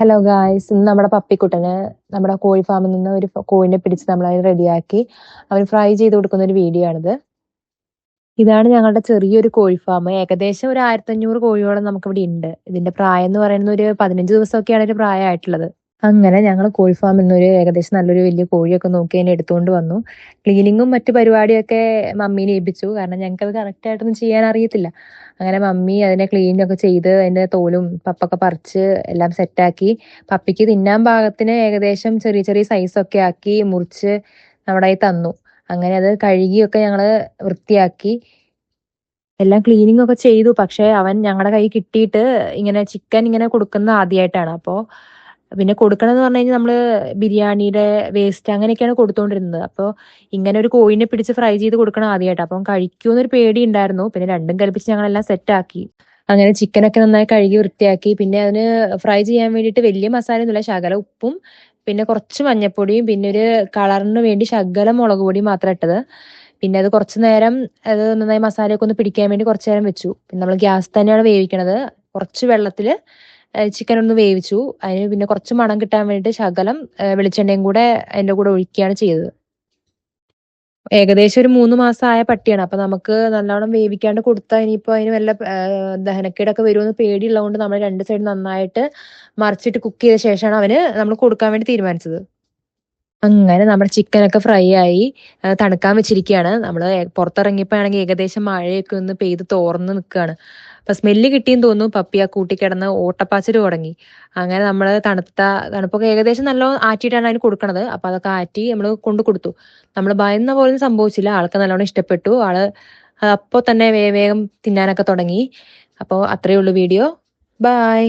Hello guys ഇന്ന് നമ്മുടെ പപ്പിക്കുട്ടന് നമ്മുടെ കോഴി ഫാമിൽ നിന്ന് ഒരു കോഴിനെ പിടിച്ച് നമ്മൾ അതിന് റെഡിയാക്കി. അവൻ ഫ്രൈ ചെയ്ത് കൊടുക്കുന്ന ഒരു വീഡിയോ ആണിത്. ഇതാണ് ഞങ്ങളുടെ ചെറിയൊരു കോഴി ഫാം. ഏകദേശം ഒരു ആയിരത്തഞ്ഞൂറ് കോഴിയോളം നമുക്ക് ഇവിടെ ഉണ്ട്. ഇതിന്റെ പ്രായം എന്ന് പറയുന്നത് ഒരു പതിനഞ്ച് ദിവസമൊക്കെയാണ് ഒരു പ്രായമായിട്ടുള്ളത്. അങ്ങനെ ഞങ്ങൾ കോഴി ഫാമിൽ നിന്നൊരു ഏകദേശം നല്ലൊരു വലിയ കോഴിയൊക്കെ നോക്കി അതിനെ എടുത്തുകൊണ്ട് വന്നു. ക്ലീനിങ്ങും മറ്റു പരിപാടിയൊക്കെ മമ്മീനെ ഏൽപ്പിച്ചു കാരണം ഞങ്ങൾക്ക് അത് കറക്റ്റ് ആയിട്ടൊന്നും ചെയ്യാൻ അറിയത്തില്ല. അങ്ങനെ മമ്മി അതിനെ ക്ലീൻ ഒക്കെ ചെയ്ത് അതിന്റെ തോലും പപ്പൊക്കെ പറിച്ച് എല്ലാം സെറ്റാക്കി പപ്പിക്ക് തിന്നാൻ പാകത്തിന് ഏകദേശം ചെറിയ ചെറിയ സൈസൊക്കെ ആക്കി മുറിച്ച് നമ്മുടെ തന്നു. അങ്ങനെ അത് കഴുകിയൊക്കെ ഞങ്ങൾ വൃത്തിയാക്കി. എല്ലാം ക്ലീനിങ് ഒക്കെ ചെയ്തു. പക്ഷെ അവൻ ഞങ്ങളുടെ കൈ കിട്ടിയിട്ട് ഇങ്ങനെ ചിക്കൻ ഇങ്ങനെ കൊടുക്കുന്ന ആദ്യമായിട്ടാണ് അപ്പോൾ പിന്നെ കൊടുക്കണം എന്ന് പറഞ്ഞു കഴിഞ്ഞാൽ നമ്മൾ ബിരിയാണിയുടെ വേസ്റ്റ് അങ്ങനെയൊക്കെയാണ് കൊടുത്തോണ്ടിരുന്നത്. അപ്പോൾ ഇങ്ങനെ ഒരു കോഴിനെ പിടിച്ച് ഫ്രൈ ചെയ്ത് കൊടുക്കണം ആദ്യമായിട്ട് അപ്പം കഴിക്കുമെന്നൊരു പേടി ഉണ്ടായിരുന്നു. പിന്നെ രണ്ടും കൽപ്പിച്ച് ഞങ്ങളെല്ലാം സെറ്റ് ആക്കി. അങ്ങനെ ചിക്കനൊക്കെ നന്നായി കഴുകി വൃത്തിയാക്കി. പിന്നെ അതിന് ഫ്രൈ ചെയ്യാൻ വേണ്ടിയിട്ട് വലിയ മസാല ഒന്നുമില്ല ശകല ഉപ്പും പിന്നെ കുറച്ച് മഞ്ഞപ്പൊടിയും പിന്നെ ഒരു കളറിന് വേണ്ടി ശകല മുളക് പൊടിയും മാത്രം ഇട്ടത്. പിന്നെ അത് കുറച്ച് നേരം അത് നന്നായി മസാലയൊക്കെ ഒന്ന് പിടിക്കാൻ വേണ്ടി കുറച്ച് നേരം വെച്ചു. പിന്നെ നമ്മൾ ഗ്യാസ് തന്നെയാണ് വേവിക്കണത്. കുറച്ച് വെള്ളത്തിൽ ചിക്കൻ ഒന്ന് വേവിച്ചു. അതിന് പിന്നെ കുറച്ച് മണം കിട്ടാൻ വേണ്ടിയിട്ട് ശകലം വെളിച്ചെണ്ണയും കൂടെ അതിന്റെ കൂടെ ഒഴിക്കുകയാണ് ചെയ്തത്. ഏകദേശം ഒരു മൂന്ന് മാസമായ പട്ടിയാണ്. അപ്പൊ നമുക്ക് നല്ലോണം വേവിക്കാണ്ട് കൊടുത്താൽ ഇനിയിപ്പോ അതിന് വല്ല ദഹനക്കേടൊക്കെ വരുമെന്ന് പേടിയുള്ളതുകൊണ്ട് നമ്മൾ രണ്ട് സൈഡ് നന്നായിട്ട് മറിച്ചിട്ട് കുക്ക് ചെയ്ത ശേഷമാണ് അവന് നമ്മൾ കൊടുക്കാൻ വേണ്ടി തീരുമാനിച്ചത്. അങ്ങനെ നമ്മുടെ ചിക്കനൊക്കെ ഫ്രൈ ആയി തണുക്കാൻ വെച്ചിരിക്കുകയാണ് നമ്മൾ പുറത്തിറങ്ങിയപ്പോഴാണെങ്കിൽ ഏകദേശം മഴയൊക്കെ ഒന്ന് പെയ്ത് തോർന്ന് നിൽക്കുകയാണ് അപ്പൊ സ്മെല്ല് കിട്ടിയെന്ന് തോന്നുന്നു. പപ്പി ആ കൂട്ടിക്കിടന്ന് ഓട്ടപ്പാച്ചിൽ തുടങ്ങി. അങ്ങനെ നമ്മൾ തണുത്ത തണുപ്പൊക്കെ ഏകദേശം നല്ല ആറ്റിയിട്ടാണ് അതിന് കൊടുക്കണത്. അപ്പൊ അതൊക്കെ ആറ്റി നമ്മൾ കൊണ്ടു കൊടുത്തു. നമ്മൾ ഭയന്ന പോലും സംഭവിച്ചില്ല. ആൾക്ക് നല്ലോണം ഇഷ്ടപ്പെട്ടു. ആൾ അപ്പോൾ തന്നെ വേഗം തിന്നാനൊക്കെ തുടങ്ങി. അപ്പോൾ അത്രയേ ഉള്ളൂ വീഡിയോ. ബൈ